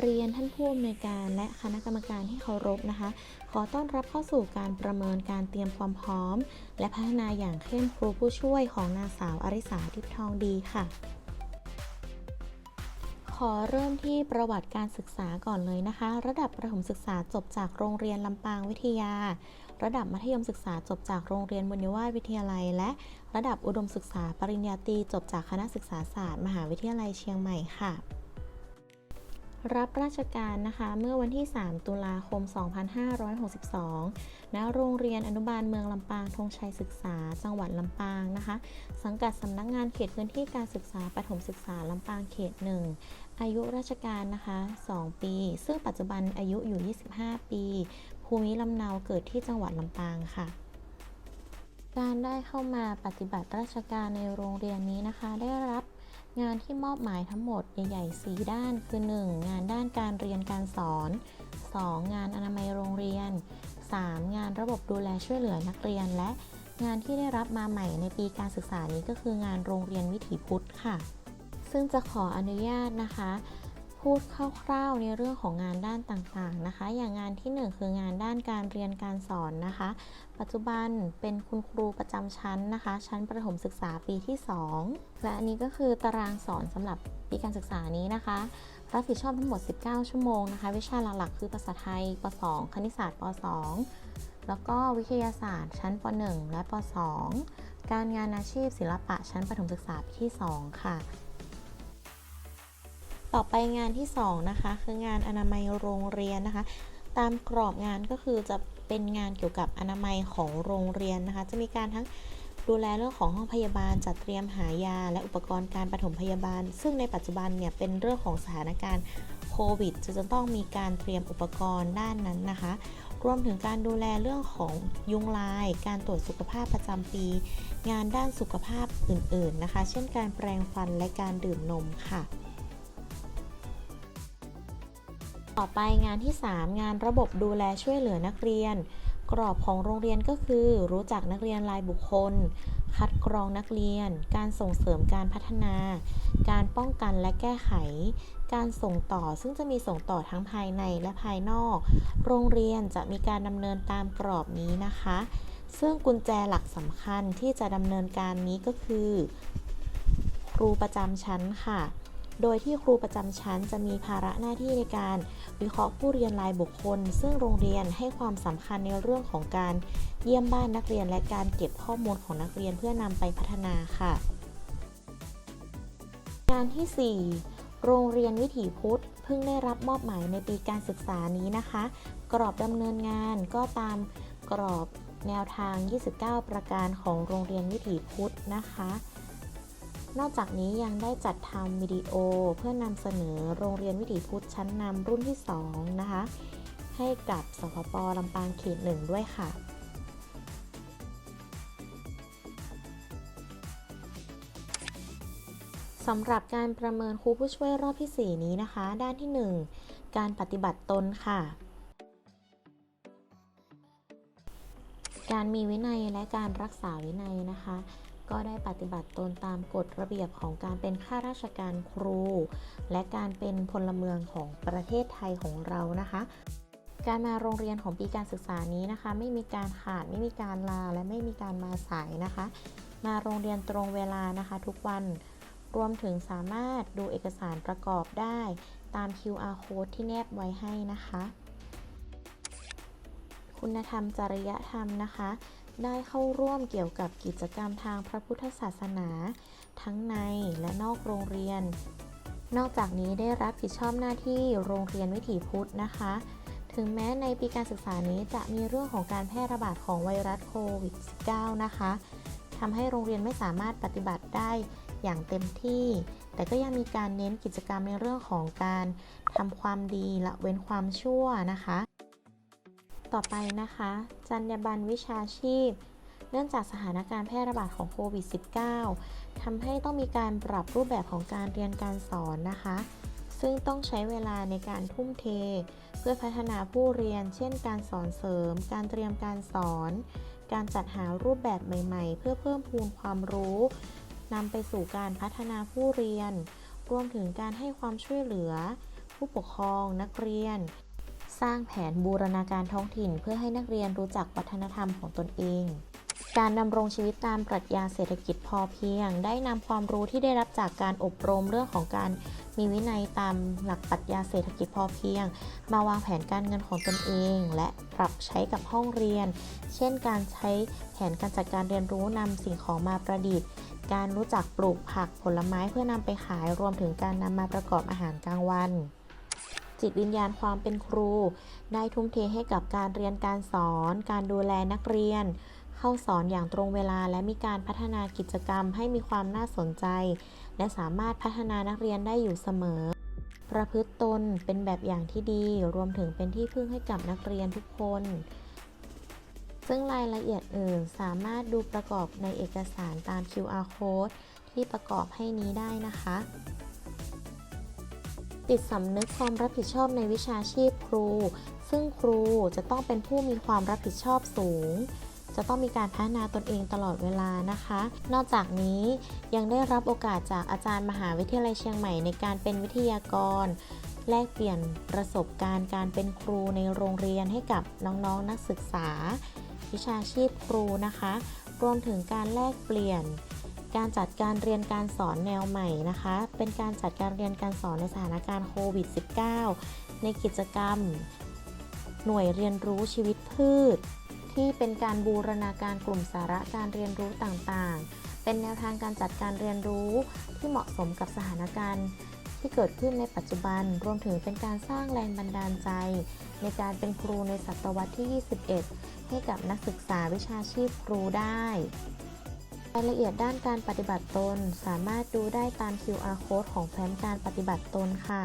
เรียนท่านผู้อำนวยการและคณะกรรมการที่เคารพนะคะ ขอต้อนรับเข้าสู่การประเมินการเตรียมความพร้อม และพัฒนาอย่างเข้มครูผู้ช่วยของนางสาวอริสาทิพทองดีค่ะ ขอเริ่มที่ประวัติการศึกษาก่อนเลยนะคะ ระดับประถมศึกษาจบจากโรงเรียนลำปางวิทยา ระดับมัธยมศึกษาจบจากโรงเรียนบุญวาสวิทยาลัย และระดับอุดมศึกษาปริญญาตรีจบจากคณะศึกษาศาสตร์ มหาวิทยาลัยเชียงใหม่ค่ะ รับราชการนะคะเมื่อวันที่ 3 ตุลาคม 2562ณโรงเรียนอนุบาลเมืองลำปางธงชัยศึกษา จังหวัดลำปางนะคะ สังกัดสำนักงานเขตพื้นที่การศึกษาปฐมศึกษาลำปางเขต 1 อายุราชการนะคะ 2 ปี ซึ่งปัจจุบันอายุอยู่ 25 ปี ภูมิลำเนาเกิดที่จังหวัดลำปางค่ะการได้เข้ามาปฏิบัติราชการในโรงเรียนนี้นะคะ ได้รับ งานที่มอบหมายทั้งหมดใหญ่ๆ 4 ด้านคือ 1. งานด้านการเรียนการสอน 2. งานอนามัยโรงเรียน 3. งานระบบดูแลช่วยเหลือนักเรียน และงานที่ได้รับมาใหม่ในปีการศึกษานี้ก็คืองานโรงเรียนวิถีพุทธค่ะ ซึ่งจะขออนุญาตนะคะ พูดคร่าวๆในเรื่องของงานด้านต่างๆนะคะ อย่างงานที่ 1 คืองานด้านการเรียนการสอนนะคะ ปัจจุบันเป็นคุณครูประจำชั้นนะคะ ชั้นประถมศึกษาปีที่ 2 และอันนี้ก็คือตารางสอนสำหรับปีการศึกษานี้นะคะรับผิดชอบทั้งหมด 19 ชั่วโมงนะคะ วิชาหลักๆคือภาษาไทยป .2 คณิตศาสตร์ป .2 แล้วก็วิทยาศาสตร์ ชั้นป .1 และป .2 การงานอาชีพศิลปะชั้นประถมศึกษาปีที่ 2 ค่ะ ต่อไปงานที่2นะคะ คืองานอนามัยโรงเรียนนะคะ ตามกรอบงานก็คือจะเป็นงานเกี่ยวกับอนามัยของโรงเรียนนะคะ จะมีการทั้งดูแลเรื่องของห้องพยาบาล จัดเตรียมหายา และอุปกรณ์การปฐมพยาบาล ซึ่งในปัจจุบันเนี่ยเป็นเรื่องของสถานการณ์โควิด จะจะต้องมีการเตรียมอุปกรณ์ด้านนั้นนะคะ รวมถึงการดูแลเรื่องของยุงลาย การตรวจสุขภาพประจำปี งานด้านสุขภาพอื่นๆนะคะ เช่นการแปรงฟันและการดื่มนมค่ะ ต่อไปงานที่ 3 งานระบบดูแลช่วยเหลือนักเรียน กรอบของโรงเรียนก็คือ รู้จักนักเรียนรายบุคคล คัดกรองนักเรียน การส่งเสริมการพัฒนา การป้องกันและแก้ไข การส่งต่อซึ่งจะมีส่งต่อทั้งภายในและภายนอก โรงเรียนจะมีการดำเนินตามกรอบนี้นะคะ ซึ่งกุญแจหลักสำคัญที่จะดำเนินการนี้ก็คือ ครูประจำชั้นค่ะ โดยที่ครูประจำชั้นจะมีภาระหน้าที่ในการวิเคราะห์ผู้เรียนรายบุคคล ซึ่งโรงเรียนให้ความสำคัญในเรื่องของการเยี่ยมบ้านนักเรียนและการเก็บข้อมูลของนักเรียนเพื่อนำไปพัฒนาค่ะ งานที่ 4 โรงเรียนวิถีพุทธเพิ่งได้รับมอบหมายในปีการศึกษานี้นะคะ กรอบดำเนินงานก็ตามกรอบแนวทาง 29 ประการของโรงเรียนวิถีพุทธนะคะ นอกจากนี้ยังได้จัดทำวิดีโอเพื่อนำเสนอโรงเรียนวิถีพุทธชั้นนำรุ่นที่ 2 นะคะ ให้กับสพปลำปางเขตหนึ่งด้วยค่ะสำหรับการประเมินครูผู้ช่วยรอบที่ 4 นี้นะคะ ด้านที่ 1 การปฏิบัติตนค่ะ การมีวินัยและการรักษาวินัยนะคะ ก็ได้ปฏิบัติตนตามกฎระเบียบของการเป็นข้าราชการครู และการเป็นพลเมืองของประเทศไทยของเรานะคะ การมาโรงเรียนของปีการศึกษานี้นะคะ ไม่มีการขาดไม่มีการลาและไม่มีการมาสายนะคะ มาโรงเรียนตรงเวลานะคะ ทุกวันรวมถึงสามารถดูเอกสารประกอบได้ตาม QR code ที่แนบไว้ให้นะคะ คุณธรรมจริยธรรมนะคะ ได้เข้าร่วมเกี่ยวกับกิจกรรมทางพระพุทธศาสนา ทั้งในและนอกโรงเรียน นอกจากนี้ได้รับผิดชอบหน้าที่โรงเรียนวิถีพุทธนะคะ ถึงแม้ในปีการศึกษานี้จะมีเรื่องของการแพร่ระบาดของไวรัสโควิด -19 นะคะทำให้โรงเรียนไม่สามารถปฏิบัติได้อย่างเต็มที่ แต่ก็ยังมีการเน้นกิจกรรมในเรื่องของการทำความดีละเว้นความชั่วนะคะ ต่อไปนะคะ จรรยาบรรณวิชาชีพ เนื่องจากสถานการณ์แพร่ระบาดของโควิด -19 ทำให้ต้องมีการปรับรูปแบบของการเรียนการสอนนะคะ ซึ่งต้องใช้เวลาในการทุ่มเท เพื่อพัฒนาผู้เรียน เช่น การสอนเสริม การเตรียมการสอน การจัดหารูปแบบใหม่ ๆ เพื่อเพิ่มพูนความรู้นำไปสู่การพัฒนาผู้เรียน รวมถึงการให้ความช่วยเหลือ ผู้ปกครองนักเรียน สร้างแผนบูรณาการท้องถิ่นเพื่อให้นักเรียนรู้จักวัฒนธรรมของตนเอง การดำรงชีวิตตามปรัชญาเศรษฐกิจพอเพียง ได้นำความรู้ที่ได้รับจากการอบรมเรื่องของการมีวินัยตามหลักปรัชญาเศรษฐกิจพอเพียง มาวางแผนการเงินของตนเอง และปรับใช้กับห้องเรียน เช่น การใช้แผนการจัดการเรียนรู้นำสิ่งของมาประดิษฐ์ การรู้จักปลูกผักผลไม้เพื่อนำไปขายรวมถึงการนำมาประกอบอาหารกลางวัน จิตวิญญาณความเป็นครู ได้ทุ่มเทให้กับการเรียนการสอน การดูแลนักเรียน เข้าสอนอย่างตรงเวลาและมีการพัฒนากิจกรรมให้มีความน่าสนใจ และสามารถพัฒนานักเรียนได้อยู่เสมอ ประพฤติตนเป็นแบบอย่างที่ดี รวมถึงเป็นที่พึ่งให้กับนักเรียนทุกคนซึ่งรายละเอียดอื่นสามารถดูประกอบในเอกสารตาม QR code ที่ประกอบให้นี้ได้นะคะ ติดสำนึกความรับผิดชอบในวิชาชีพครู ซึ่งครูจะต้องเป็นผู้มีความรับผิดชอบสูง จะต้องมีการพัฒนาตนเองตลอดเวลานะคะ นอกจากนี้ยังได้รับโอกาสจากอาจารย์มหาวิทยาลัยเชียงใหม่ในการเป็นวิทยากร แลกเปลี่ยนประสบการณ์การเป็นครูในโรงเรียนให้กับน้องๆนนักศึกษา วิชาชีพครูนะคะ รวมถึงการแลกเปลี่ยน การจัดการเรียนการสอนแนวใหม่นะคะ เป็นการจัดการเรียนการสอนในสถานการณ์โควิด -19 ในกิจกรรม หน่วยเรียนรู้ชีวิตพืช ที่เป็นการบูรณาการกลุ่มสาระการเรียนรู้ต่างๆ เป็นแนวทางการจัดการเรียนรู้ที่เหมาะสมกับสถานการณ์ที่เกิดขึ้นในปัจจุบัน รวมถึงเป็นการสร้างแรงบันดาลใจ ในการเป็นครูในศตวรรษที่ 21 ให้กับนักศึกษาวิชาชีพครูได้ รายละเอียดด้านการปฏิบัติตน สามารถดูได้ตาม QR code ของแผนการปฏิบัติตนค่ะ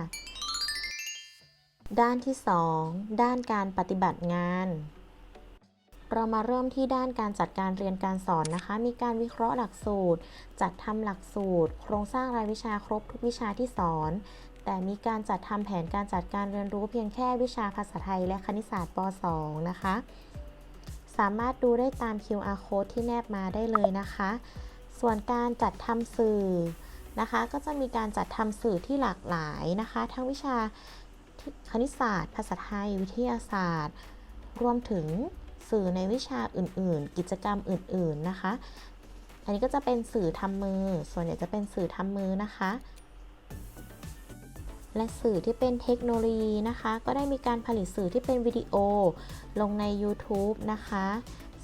ด้านที่ 2 ด้านการปฏิบัติงาน เรามาเริ่มที่ด้านการจัดการเรียนการสอนนะคะ มีการวิเคราะห์หลักสูตร จัดทำหลักสูตร โครงสร้างรายวิชาครบทุกวิชาที่สอน แต่มีการจัดทำแผนการจัดการเรียนรู้เพียงแค่วิชาภาษาไทยและคณิตศาสตร์ป .2 นะคะ สามารถดูได้ตาม QR code ที่แนบมาได้เลยนะคะ ส่วนการจัดทำสื่อนะคะ ก็จะมีการจัดทำสื่อที่หลากหลายนะคะ ทั้งวิชาคณิตศาสตร์ ภาษาไทย วิทยาศาสตร์ รวมถึงสื่อในวิชาอื่น ๆ กิจกรรมอื่น ๆ นะคะ อันนี้ก็จะเป็นสื่อทำมือ ส่วนใหญ่จะเป็นสื่อทำมือนะคะ และสื่อที่เป็นเทคโนโลยีนะคะ ก็ได้มีการผลิตสื่อที่เป็นวิดีโอ ลงใน YouTube นะคะ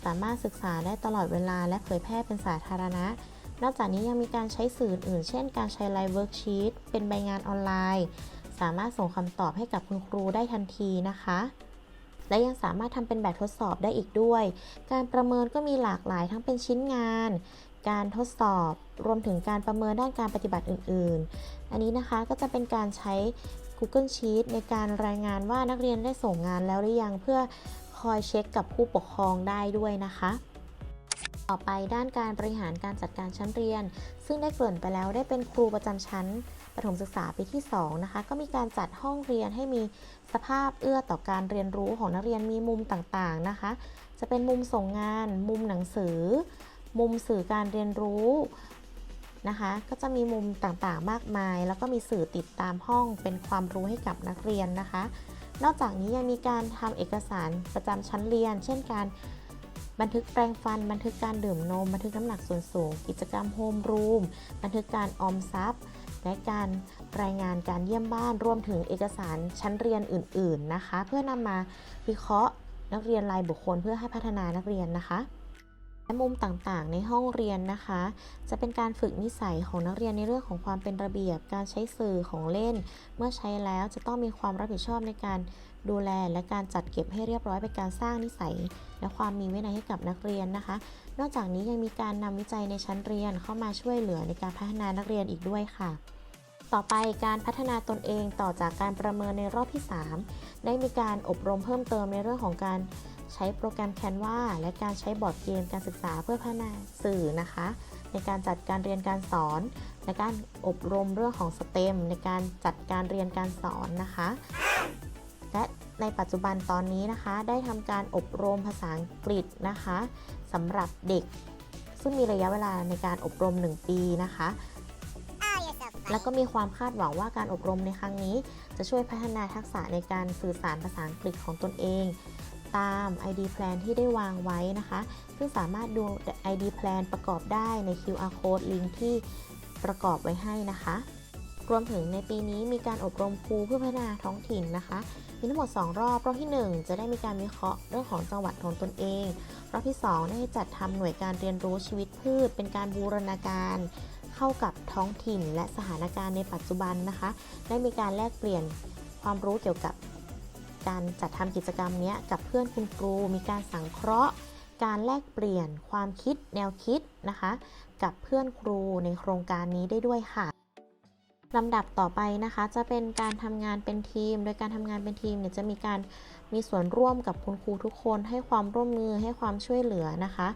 สามารถศึกษาได้ตลอดเวลาและเผยแพร่เป็นสาธารณะ นอกจากนี้ยังมีการใช้สื่ออื่น เช่น การใช้ไลฟ์เวิร์กชีตเป็นใบงานออนไลน์ สามารถส่งคำตอบให้กับคุณครูได้ทันทีนะคะและยังสามารถทำเป็นแบบทดสอบได้อีกด้วย การประเมินก็มีหลากหลายทั้งเป็นชิ้นงาน การทดสอบ รวมถึงการประเมินด้านการปฏิบัติอื่น ๆ อันนี้นะคะก็จะเป็นการใช้ Google Sheet ในการรายงานว่านักเรียนได้ส่งงานแล้วหรือยังเพื่อคอยเช็คกับผู้ปกครองได้ด้วยนะคะ ต่อไปด้านการบริหารการจัดการชั้นเรียน ซึ่งได้เกริ่นไปแล้วได้เป็นครูประจำชั้นประถมศึกษาปีที่ 2 นะคะ ก็มีการจัดห้องเรียนให้มีสภาพเอื้อต่อการเรียนรู้ของนักเรียนมีมุมต่างๆนะคะ จะเป็นมุมส่งงาน มุมหนังสือ มุมสื่อการเรียนรู้นะคะ ก็จะมีมุมต่างๆ มากมาย แล้วก็มีสื่อติดตามห้องเป็นความรู้ให้กับนักเรียนนะคะ นอกจากนี้ยังมีการทำเอกสารประจำชั้นเรียน เช่นการบันทึกแปรงฟัน บันทึกการดื่มนม บันทึกน้ำหนักส่วนสูง กิจกรรมโฮมรูม บันทึกการออมทรัพย์ และการรายงานการเยี่ยมบ้าน รวมถึงเอกสารชั้นเรียนอื่น ๆ นะคะ เพื่อนำมาวิเคราะห์นักเรียนรายบุคคลเพื่อให้พัฒนานักเรียนนะคะ มุมต่างๆ ในห้องเรียนนะคะ จะเป็นการฝึกนิสัยของนักเรียนในเรื่องของความเป็นระเบียบ การใช้สื่อของเล่น เมื่อใช้แล้วจะต้องมีความรับผิดชอบในการดูแลและการจัดเก็บให้เรียบร้อยเป็นการสร้างนิสัย และความมีวินัยให้กับนักเรียนนะคะ นอกจากนี้ยังมีการนำวิจัยในชั้นเรียนเข้ามาช่วยเหลือในการพัฒนานักเรียนอีกด้วยค่ะต่อไปการพัฒนาตนเองต่อจากการประเมินในรอบที่ 3 ได้มีการอบรมเพิ่มเติมในเรื่องของการ ใช้โปรแกรม Canva และการใช้บอร์ดเกมการศึกษาเพื่อพัฒนาสื่อนะคะ ในการจัดการเรียนการสอนและการอบรมเรื่องของ STEM ในการจัดการเรียนการสอนนะคะ และในปัจจุบันตอนนี้นะคะ ได้ทำการอบรมภาษาอังกฤษนะคะสำหรับเด็ก ซึ่งมีระยะเวลาในการอบรม 1 ปีนะคะแล้วก็มีความคาดหวังว่าการอบรมในครั้งนี้ จะช่วยพัฒนาทักษะในการสื่อสารภาษาอังกฤษของตนเอง ตาม ID Plan ที่ได้วางไว้นะคะ ซึ่งสามารถดู ID Plan ประกอบได้ใน QR Code ลิงก์ที่ประกอบไว้ให้นะคะ รวมถึงในปีนี้มีการอบรมครูเพื่อพัฒนาท้องถิ่นนะคะ มีทั้งหมด 2 รอบ รอบที่ 1 จะได้มีการวิเคราะห์เรื่องของจังหวัดของตนเอง รอบที่ 2 ได้จัดทำหน่วยการเรียนรู้ชีวิตพืช เป็นการบูรณาการเข้ากับท้องถิ่นและสถานการณ์ในปัจจุบันนะคะ ได้มีการแลกเปลี่ยนความรู้เกี่ยวกับ การจัดทำกิจกรรมนี้กับเพื่อนคุณครูมีการสังเคราะห์ การแลกเปลี่ยนความคิดแนวคิดนะคะ กับเพื่อนครูในโครงการนี้ได้ด้วยค่ะลำดับต่อไปนะคะจะเป็นการทำงานเป็นทีม โดยการทำงานเป็นทีมเนี่ยจะมีการมีส่วนร่วมกับคุณครูทุกคน ให้ความร่วมมือให้ความช่วยเหลือนะคะ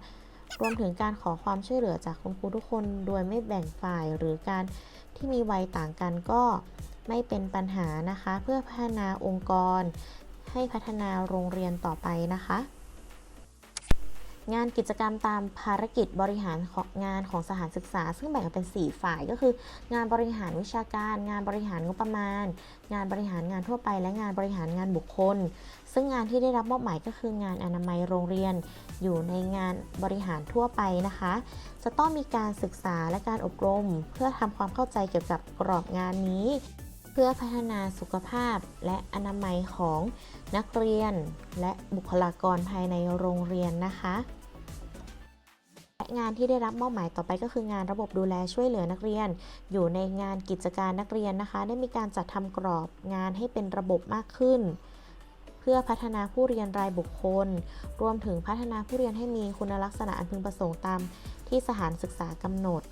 รวมถึงการขอความช่วยเหลือจากคุณครูทุกคน โดยไม่แบ่งฝ่ายหรือการที่มีวัยต่างกันก็ ไม่เป็นปัญหานะคะ เพื่อพัฒนาองค์กร ให้พัฒนาโรงเรียนต่อไปนะคะ งานกิจกรรมตามภารกิจบริหารงานของสถานศึกษา ซึ่งแบ่งออกเป็น 4 ฝ่ายก็คือ งานบริหารวิชาการ งานบริหารงบประมาณ งานบริหารงานทั่วไป และงานบริหารงานบุคคล ซึ่งงานที่ได้รับมอบหมายก็คืองานอนามัยโรงเรียน อยู่ในงานบริหารทั่วไปนะคะจะต้องมีการศึกษาและการอบรม เพื่อทำความเข้าใจเกี่ยวกับกรอบงานนี้ พื่อพัฒนาสุขภาพและอนามัยของนักเรียน และบุคลากรภายในโรงเรียนนะคะและงานที่ได้รับมอบหมายต่อไปก็คืองานระบบดูแลช่วยเหลือนักเรียน อยู่ในงานกิจการนักเรียนนะคะ ได้มีการจัดทำกรอบงานให้เป็นระบบมากขึ้น เพื่อพัฒนาผู้เรียนรายบุคคล รวมถึงพัฒนาผู้เรียนให้มีคุณลักษณะอันพึงประสงค์ตามที่สถานศึกษากำหนด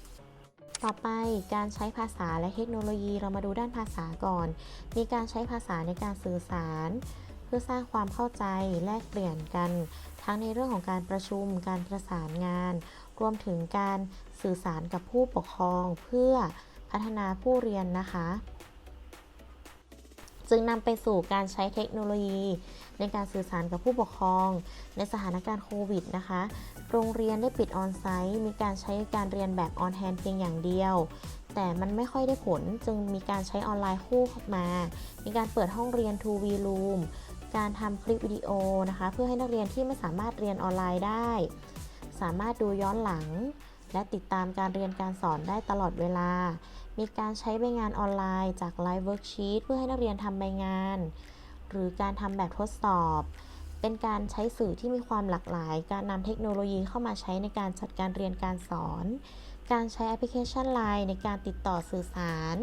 ต่อไปการใช้ภาษาและเทคโนโลยีเรามาดูด้านภาษาก่อน มีการใช้ภาษาในการสื่อสาร เพื่อสร้างความเข้าใจแลกเปลี่ยนกัน ทั้งในเรื่องของการประชุม การประสานงาน รวมถึงการสื่อสารกับผู้ปกครอง เพื่อพัฒนาผู้เรียนนะคะ จึงนำไปสู่การใช้เทคโนโลยี ในการสื่อสารกับผู้ปกครอง ในสถานการณ์โควิดนะคะ โรงเรียนได้ปิดออนไซต์ มีการใช้การเรียนแบบออนแฮนเพียงอย่างเดียว แต่มันไม่ค่อยได้ผล จึงมีการใช้ออนไลน์คู่มา มีการเปิดห้องเรียน 2V Room การทำคลิปวิดีโอนะคะ เพื่อให้นักเรียนที่ไม่สามารถเรียนออนไลน์ได้ สามารถดูย้อนหลัง และติดตามการเรียนการสอนได้ตลอดเวลา มีการใช้ใบงานออนไลน์จาก Live Worksheet เพื่อให้นักเรียนทำใบงาน หรือการทำแบบทดสอบ เป็นการใช้สื่อที่มีความหลากหลาย การนำเทคโนโลยีเข้ามาใช้ในการจัดการเรียนการสอน การใช้แอปพลิเคชัน Line ในการติดต่อสื่อสาร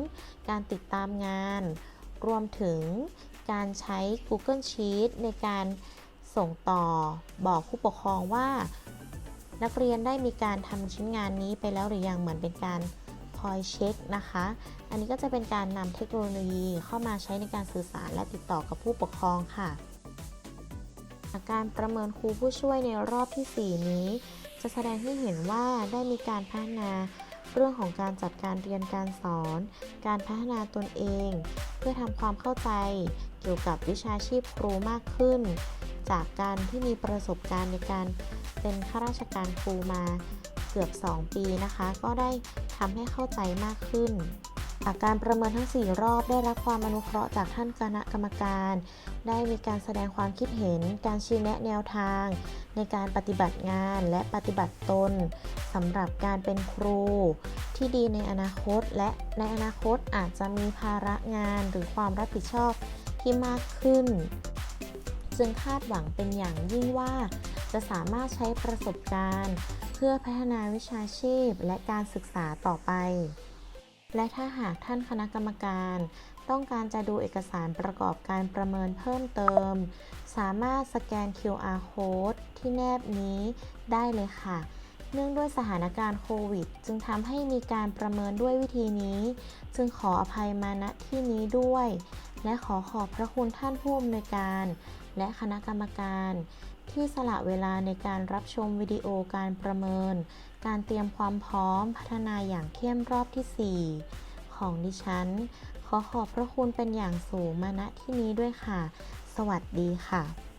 การติดตามงาน รวมถึงการใช้ Google Sheet ในการส่งต่อบอกผู้ปกครองว่า นักเรียนได้มีการทำชิ้นงานนี้ไปแล้วหรือยังเหมือนเป็นการคอยเช็คนะคะ อันนี้ก็จะเป็นการนำเทคโนโลยีเข้ามาใช้ในการสื่อสารและติดต่อกับผู้ปกครองค่ะการประเมินครูผู้ช่วยในรอบที่ 4 นี้ จะแสดงให้เห็นว่าได้มีการพัฒนาเรื่องของการจัดการเรียนการสอน การพัฒนาตนเอง เพื่อทำความเข้าใจเกี่ยวกับวิชาชีพครูมากขึ้น จากการที่มีประสบการณ์ในการเป็นข้าราชการครูมาเกือบ 2 ปีนะคะ ก็ได้ทำให้เข้าใจมากขึ้นจากการประเมินทั้ง 4 รอบได้รับความอนุเคราะห์จากท่านคณะกรรมการ ได้มีการแสดงความคิดเห็น การชี้แนะแนวทาง ในการปฏิบัติงานและปฏิบัติตนสำหรับการเป็นครู ที่ดีในอนาคต และในอนาคตอาจจะมีภาระงานหรือความรับผิดชอบที่มากขึ้น จึงคาดหวังเป็นอย่างยิ่งว่า จะสามารถใช้ประสบการณ์ เพื่อพัฒนาวิชาชีพและการศึกษาต่อไป และถ้าหากท่านคณะกรรมการ ต้องการจะดูเอกสารประกอบการประเมินเพิ่มเติม สามารถสแกน QR code ที่แนบนี้ได้เลยค่ะเนื่องด้วยสถานการณ์โควิด จึงทำให้มีการประเมินด้วยวิธีนี้ จึงขออภัยมาณที่นี้ด้วย และขอขอบพระคุณท่านผู้อำนวยการ และคณะกรรมการ ที่สละเวลาในการรับชมวิดีโอการประเมิน การเตรียมความพร้อมพัฒนาอย่างเข้มรอบที่ 4 ของดิฉัน ขอขอบพระคุณเป็นอย่างสูงมาณที่นี้ด้วยค่ะ สวัสดีค่ะ